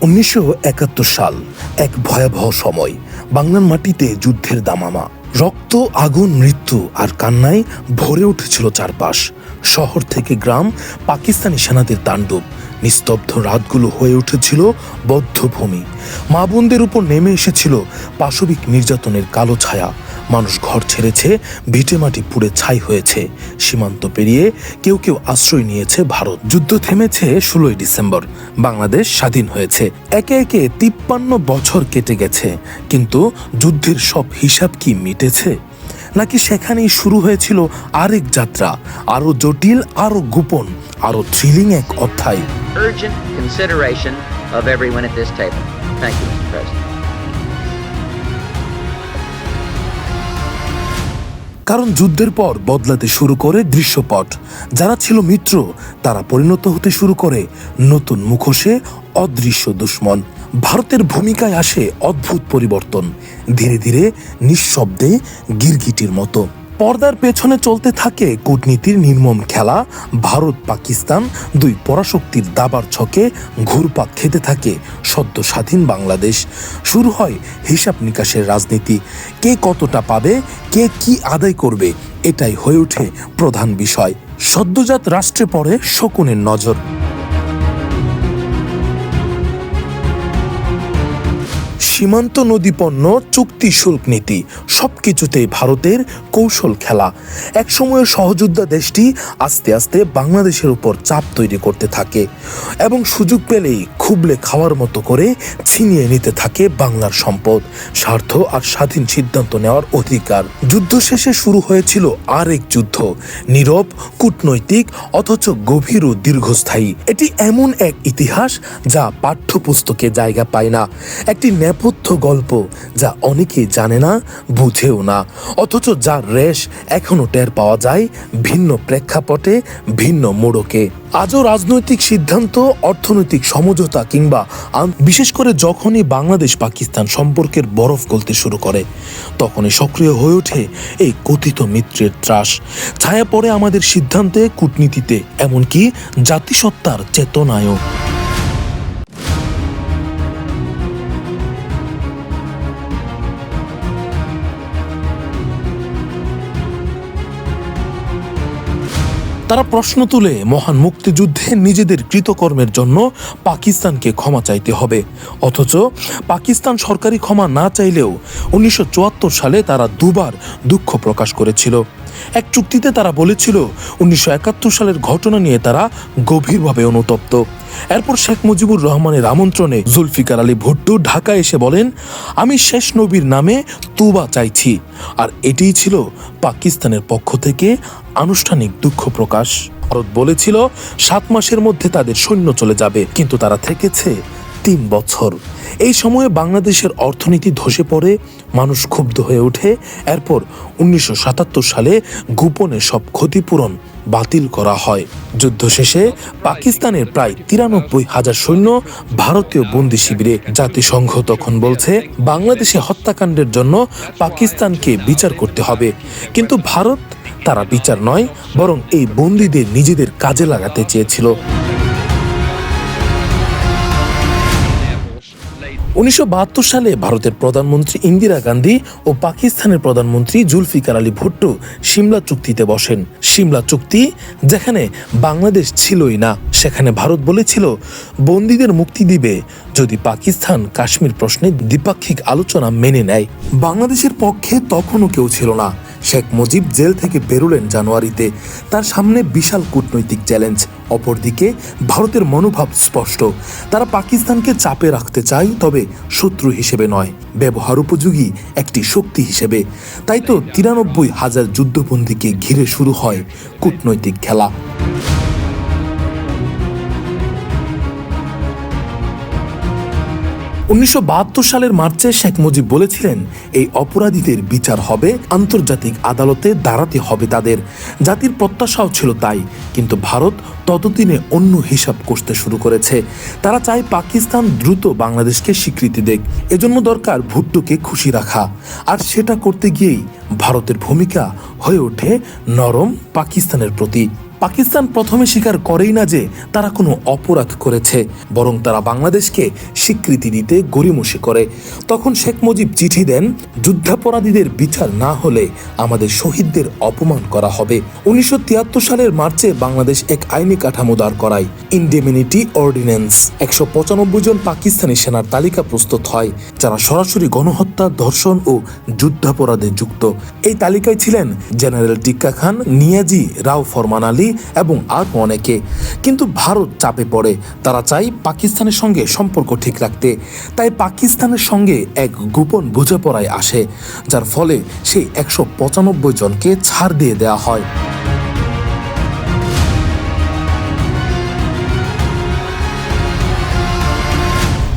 উনিশশো একাত্তর সাল এক ভয়াবহ সময় বাংলার মাটিতে যুদ্ধের দামামা। রক্ত, আগুন, মৃত্যু আর কান্নায় ভরে উঠেছিল চারপাশ। শহর থেকে গ্রাম পাকিস্তানি সেনাদের তাণ্ডব। নিস্তব্ধ রাতগুলো হয়ে উঠেছিল বদ্ধভূমি। মা বোনদের উপর নেমে এসেছিল পাশবিক নির্যাতনের কালো ছায়া। মানুষ ঘর ছেড়েছে ভিটে মাটি পুড়ে ছাই হয়েছে সীমান্ত পেরিয়ে কেউ কেউ আশ্রয় নিয়েছে ভারত যুদ্ধ থেমেছে ষোলোই ডিসেম্বর বাংলাদেশ স্বাধীন হয়েছে একে একে তিপ্পান্ন বছর কেটে গেছে কিন্তু যুদ্ধের সব হিসাব কি মিটেছে নাকি সেখানেই শুরু হয়েছিল আরেক যাত্রা আরও জটিল আরও গোপন আরও থ্রিলিং এক অধ্যায় urgent consideration of everyone at this table. Thank you, Mr. President. কারণ যুদ্ধের পর বদলাতে শুরু করে দৃশ্যপট। যারা ছিল মিত্র, তারা পরিণত হতে শুরু করে নতুন মুখোশে অদৃশ্য দুশ্মন। ভারতের ভূমিকায় আসে অদ্ভুত পরিবর্তন। ধীরে ধীরে নিঃশব্দে গিরগিটির মতো। পর্দার পেছনে চলতে থাকে কূটনীতির নির্মম খেলা। ভারত, পাকিস্তান দুই পরাশক্তির দাবার ছকে ঘুরপাক খেতে থাকে সদ্য স্বাধীন বাংলাদেশ। শুরু হয় হিসাব নিকাশের রাজনীতি। কে কতটা পাবে, কে কি আদায় করবে, এটাই হয়ে ওঠে প্রধান বিষয়। সদ্যজাত রাষ্ট্রে পড়ে শকুনের নজর। সীমান্ত নদীপণ্য, চুক্তি শুল্ক নীতি, সবকিছুতেই ভারতের কৌশল খেলা। একসময়ের সহযোদ্ধা দেশটি আস্তে আস্তে বাংলাদেশের উপর চাপ তৈরি করতে থাকে এবং সুযোগ পেলেই খুবলে খাওয়ার মতো করে ছিনিয়ে নিতে থাকে বাংলার সম্পদ, স্বার্থ আর স্বাধীন সিদ্ধান্ত নেওয়ার অধিকার। যুদ্ধ শেষে শুরু হয়েছিল আরেক যুদ্ধ, নীরব, কূটনৈতিক অথচ গভীর ও দীর্ঘস্থায়ী। এটি এমন এক ইতিহাস যা পাঠ্যপুস্তকে জায়গা পায় না। একটি নেপথ্য গল্প যা অনেকেই জানে না, বুঝেও না। অথচ যার রেশ এখনও টের পাওয়া যায় ভিন্ন প্রেক্ষাপটে, ভিন্ন মোড়কে। আজও রাজনৈতিক সিদ্ধান্ত, অর্থনৈতিক সমঝোতা কিংবা বিশেষ করে যখনই বাংলাদেশ পাকিস্তান সম্পর্কের বরফ গলতে শুরু করে, তখনই সক্রিয় হয়ে ওঠে এই কথিত মিত্রের ত্রাস। ছায়া পড়ে আমাদের সিদ্ধান্তে, কূটনীতিতে, এমনকি জাতিসত্তার চেতনায়ও। তারা প্রশ্ন তুলে, মহান মুক্তিযুদ্ধে নিজেদের কৃতকর্মের জন্য পাকিস্তানকে ক্ষমা চাইতে হবে। অথচ পাকিস্তান সরকারি ক্ষমা না চাইলেও উনিশশো চুয়াত্তর সালে তারা দুবার দুঃখ প্রকাশ করেছিল। এক চুক্তিতে তারা বলেছিল উনিশশো একাত্তর সালের ঘটনা নিয়ে তারা গভীরভাবে অনুতপ্ত। এরপর শেখ মুজিবুর রহমানের আমন্ত্রণে জুলফিকার আলী ভুট্টো ঢাকায় এসে বলেন, আমি শেষ নবীর নামে তুবা চাইছি। আর এটিই ছিল পাকিস্তানের পক্ষ থেকে আনুষ্ঠানিক দুঃখ প্রকাশ। ভারত বলেছিল, সাত মাসের মধ্যে তাদের সৈন্য চলে যাবে। কিন্তু তারা থেকেছে তিন বছর। এই সময়ে বাংলাদেশের অর্থনীতি ধসে পড়ে, মানুষ ক্ষুব্ধ হয়ে ওঠে। এরপর উনিশশো সাতাত্তর সালে গোপনে সব ক্ষতিপূরণ বাতিল করা হয়। যুদ্ধ শেষে পাকিস্তানের প্রায় তিরানব্বই হাজার সৈন্য ভারতীয় বন্দি শিবিরে জাতিসংঘ তখন বলছে, বাংলাদেশে হত্যাকাণ্ডের জন্য পাকিস্তানকে বিচার করতে হবে। কিন্তু ভারত তারা বিচার নয়, বরং এই বন্দীদের নিজেদের কাজে লাগাতে চেয়েছিল। উনিশশো বাহাত্তর সালে ভারতের প্রধানমন্ত্রী ইন্দিরা গান্ধী ও পাকিস্তানের প্রধানমন্ত্রী জুলফিকার আলী ভুট্টো সিমলা চুক্তিতে বসেন। সিমলা চুক্তি যেখানে বাংলাদেশ ছিলই না, সেখানে ভারত বলেছিল, বন্দীদের মুক্তি দিবে যদি পাকিস্তান কাশ্মীর প্রশ্নে দ্বিপাক্ষিক আলোচনা মেনে নেয়, বাংলাদেশের পক্ষে তখনও কেউ ছিল না। শেখ মুজিব জেল থেকে বেরোলেন জানুয়ারিতে। তার সামনে বিশাল কূটনৈতিক চ্যালেঞ্জ। অপরদিকে, ভারতের মনোভাব স্পষ্ট। তারা পাকিস্তানকে চাপে রাখতে চায়, তবে শত্রু হিসেবে নয়। ব্যবহার উপযোগী একটি শক্তি হিসেবে। তাই তো তিরানব্বই হাজার যুদ্ধবন্দীকে ঘিরে শুরু হয় কূটনৈতিক খেলা। উনিশশো বাহাত্তর সালের মার্চে শেখ মুজিব বলেছিলেন, এই অপরাধীদের বিচার হবে, আন্তর্জাতিক আদালতে দাঁড়াতে হবে তাদের। জাতির প্রত্যাশাও ছিল তাই, কিন্তু ভারত ততদিনে অন্য হিসাব করতে শুরু করেছে। তারা চায় পাকিস্তান দ্রুত বাংলাদেশকে স্বীকৃতি দেখ এজন্য দরকার ভুট্টোকে খুশি রাখা। আর সেটা করতে গিয়েই ভারতের ভূমিকা হয়ে ওঠে নরম পাকিস্তানের প্রতি। পাকিস্তান প্রথমে স্বীকার করেই না যে তারা কোনো অপরাধ করেছে, বরং তারা বাংলাদেশকে স্বীকৃতি দিতে গড়িমসি করে। তখন শেখ মুজিব চিঠি দেন, যুদ্ধাপরাধীদের বিচার না হলে আমাদের শহীদদের অপমান করা হবে। উনিশশো তিয়াত্তর সালের মার্চে বাংলাদেশ এক আইনি কাঠামো দাঁড় করায়। ইন্ডেমিনিটি অর্ডিন্যান্স একশো পঁচানব্বই জন পাকিস্তানি সেনার তালিকা প্রস্তুত হয়, যারা সরাসরি গণহত্যা, ধর্ষণ ও যুদ্ধাপরাধে যুক্ত। এই তালিকায় ছিলেন জেনারেল টিক্কা খান, নিয়াজি রাও ফরমান আলী এবং আর অনেকে। কিন্তু ভারত চাপে পড়ে। তারা চাই পাকিস্তানের সঙ্গে সম্পর্ক ঠিক রাখতে। তাই পাকিস্তানের সঙ্গে এক গোপন বোঝাপড়ায় আসে, যার ফলে সেই একশো পঁচানব্বই জনকে ছাড় দিয়ে দেওয়া হয়।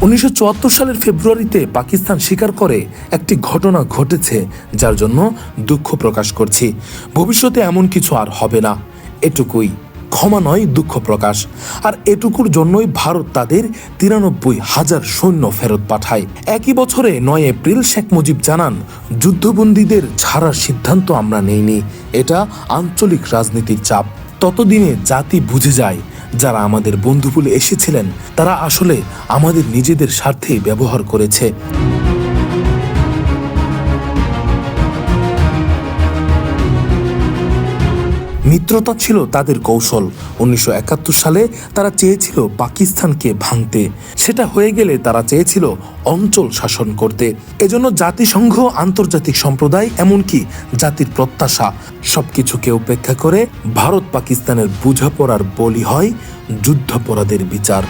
উনিশশো চুয়াত্তর সালের ফেব্রুয়ারিতে পাকিস্তান স্বীকার করে একটি ঘটনা ঘটেছে, যার জন্য দুঃখ প্রকাশ করছি। ভবিষ্যতে এমন কিছু আর হবে না। এটুকুই। ক্ষমা নয়, দুঃখ প্রকাশ। আর এটুকুর জন্যই ভারত তাদের তিরানব্বই হাজার সৈন্য ফেরত পাঠায়। একই বছরে নয় এপ্রিল শেখ মুজিব জানান, যুদ্ধবন্দীদের ছাড়ার সিদ্ধান্ত আমরা নেইনি। এটা আঞ্চলিক রাজনীতির চাপ। ততদিনে জাতি বুঝে যায়, যারা আমাদের বন্ধু বলে এসেছিলেন, তারা আসলে আমাদের নিজেদের স্বার্থেই ব্যবহার করেছে। মিত্রতা ছিল তাদের কৌশল। উনিশশো একাত্তর সালে তারা চেয়েছিল পাকিস্তানকে ভাঙতে। সেটা হয়ে গেলে তারা চেয়েছিল অঞ্চল শাসন করতে। এজন্য জাতিসংঘ, আন্তর্জাতিক সম্প্রদায়, এমনকি জাতির প্রত্যাশা, সবকিছুকে উপেক্ষা করে ভারত পাকিস্তানের বুঝাপড়ার বলি হয় যুদ্ধাপরাধের বিচার।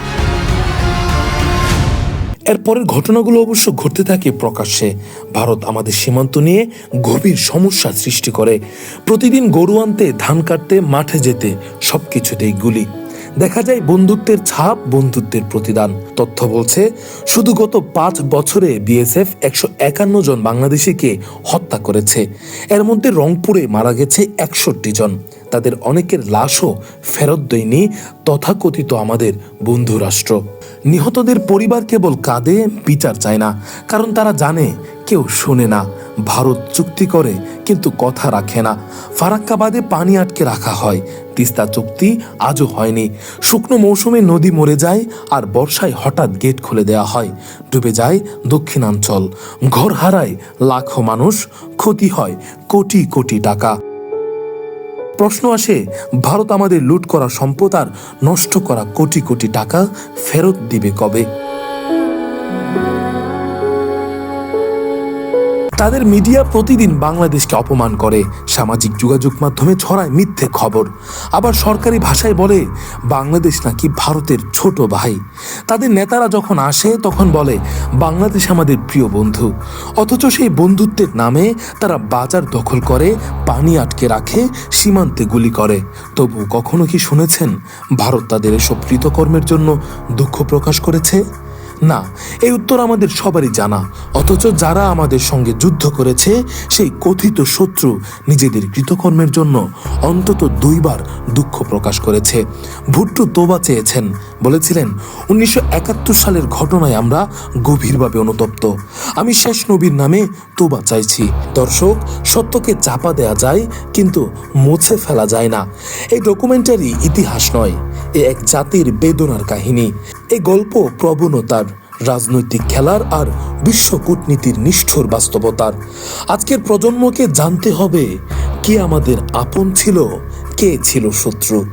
এরপরের ঘটনাগুলো অবশ্য ঘটতে থাকে প্রকাশ্যে। ভারত আমাদের সীমান্ত নিয়ে গভীর সমস্যা সৃষ্টি করে। প্রতিদিন গরু আনতে, ধান কাটতে, মাঠে যেতে সবকিছুতেই গুলি। দেখা যায় বন্ধুত্বের ছাপ, বন্ধুত্বের প্রতিদান। তথ্য বলছে, শুধু গত পাঁচ বছরে বিএসএফ একশো একান্ন জন বাংলাদেশিকে হত্যা করেছে। এর মধ্যে রংপুরে মারা গেছে একষট্টি জন। তাদের অনেকের লাশও ফেরত দেয়নি, তথাকথিত আমাদের বন্ধু রাষ্ট্র নিহতদের পরিবার কেবল কাঁদে, বিচার চায় না। কারণ তারা জানে, কেউ শোনে না। ভারত চুক্তি করে, কিন্তু কথা রাখে না। ফারাক্কাবাদে পানি আটকে রাখা হয়। তিস্তা চুক্তি আজও হয়নি। শুকনো মৌসুমে নদী মরে যায় আর বর্ষায় হঠাৎ গেট খুলে দেওয়া হয়। ডুবে যায় দক্ষিণাঞ্চল। ঘর হারায় লাখো মানুষ ক্ষতি হয় কোটি কোটি টাকা। প্রশ্ন আসে, ভারত আমাদের লুট করা সম্পদ আর নষ্ট করা কোটি কোটি টাকা ফেরত দিবে কবে? তাদের মিডিয়া প্রতিদিন বাংলাদেশকে অপমান করে। সামাজিক যোগাযোগ মাধ্যমে ছড়ায় মিথ্যে খবর। আবার সরকারি ভাষায় বলে, বাংলাদেশ নাকি ভারতের ছোট ভাই। তাদের নেতারা যখন আসে, তখন বলে, বাংলাদেশ আমাদের প্রিয় বন্ধু। অথচ সেই বন্ধুত্বের নামে তারা বাজার দখল করে, পানি আটকে রাখে, সীমান্তে গুলি করে। তবু কখনো কি শুনেছেন, ভারত তাদের এসব কৃতকর্মের জন্য দুঃখ প্রকাশ করেছে? না, এই উত্তর আমাদের সবারই জানা। অথচ যারা আমাদের সঙ্গে যুদ্ধ করেছে, সেই কথিত শত্রু নিজেদের কৃতকর্মের জন্য অন্তত দুইবার দুঃখ প্রকাশ করেছে। ভুট্টু তোবা চেয়েছেন, বলেছিলেন, উনিশশো একাত্তর সালের ঘটনায় আমরা গভীরভাবে অনুতপ্ত। আমি শেষ নবীর নামে তোবা চাইছি। দর্শক, সত্যকে চাপা দেয়া যায়, কিন্তু মুছে ফেলা যায় না। এই ডকুমেন্টারি ইতিহাস নয়, এ এক জাতির বেদনার কাহিনী। এই গল্প প্রবণতার রাজনৈতিক খেলার আর বিশ্ব কূটনীতির নিষ্ঠুর বাস্তবতার। আজকের প্রজন্মকে জানতে হবে, কে আমাদের আপন ছিল, কে ছিল শত্রু।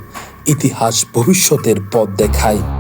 ইতিহাস ভবিষ্যতের পথ দেখায়।